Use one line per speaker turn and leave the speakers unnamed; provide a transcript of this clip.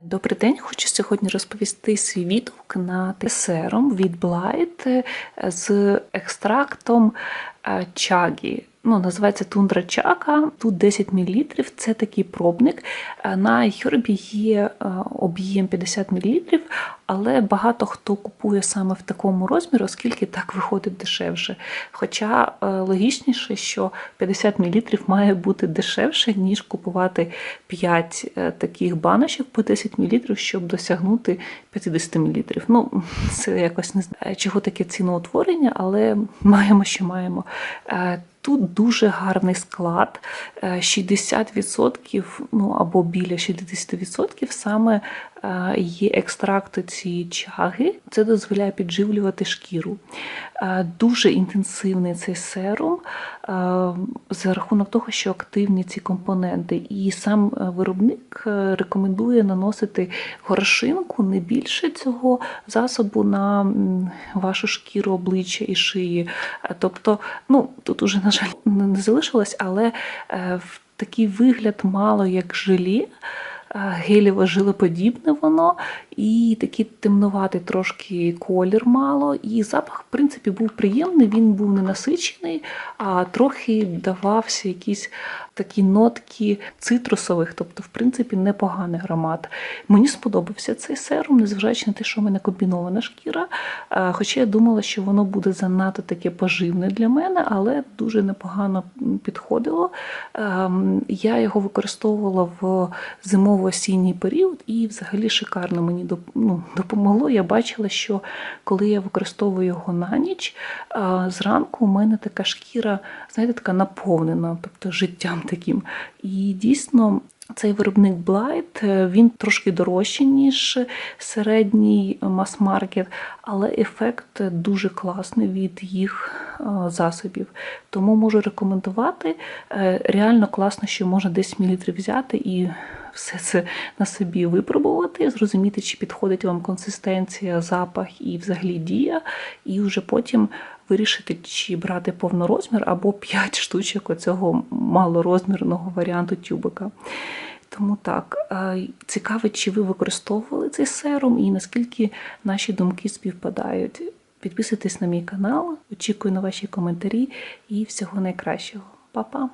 Добрий день, хочу сьогодні розповісти свій відгук на десером від Blight з екстрактом е, чагі. Ну, називається тундра чака. Тут 10 мл. Це такий пробник. Е, На Хьорбі є е, об'єм 50 мл, але багато хто купує саме в такому розмірі, оскільки так виходить дешевше. Хоча е, логічніше, що 50 мл має бути дешевше, ніж купувати 5 е, таких баночок по 10 мл, щоб досягнути 50 мл. Ну, це якось не знаю, чого таке ціноутворення, але маємо, що маємо. Е, Тут дуже гарний склад, е, 60%, ну або біля 60% саме е, є екстракту цієї чаги. Це дозволяє підживлювати шкіру. Е, Дуже інтенсивний цей серум е, за рахунок того, що активні ці компоненти. І сам е, виробник е, рекомендує наносити горошинку не більше цього засобу на вашу шкіру обличчя і шиї. Е, Тобто, ну тут уже, на жаль, не не залишилось, але е, в такий вигляд мало як желі. Гелєво жилоподібне воно, і такий темнуватий трошки колір мало. І запах, в принципі, був приємний, він був не насичений, а трохи давався якісь такі нотки цитрусових, тобто, в принципі, непоганий аромат. Мені сподобався цей серум, незважаючи на те, що в мене комбінована шкіра. Е, Хоча я думала, що воно буде занадто таке поживне для мене, але дуже непогано підходило. Ем, Я його використовувала в зимово-осінній період і взагалі шикарно мені ну, допомогло. Я бачила, що коли я використовую його на ніч, зранку у мене така шкіра, знаєте, така наповнена, тобто життям таким. І дійсно. Цей виробник Blight, е, він трошки дорожчий, ніж середній мас-маркет, але ефект дуже класний від їх е, засобів. Тому можу рекомендувати. Е, Реально класно, що можна 10 мл взяти і все це на собі випробувати, зрозуміти, чи підходить вам консистенція, запах і взагалі дія, і вже потім вирішити, чи брати повнорозмір або 5 штучок оцього малорозмірного варіанту тюбика. Тому так, е, цікаво, чи ви використовували цей серум і наскільки наші думки співпадають. Підписуйтесь на мій канал, очікую на ваші коментарі і всього найкращого. Па-па!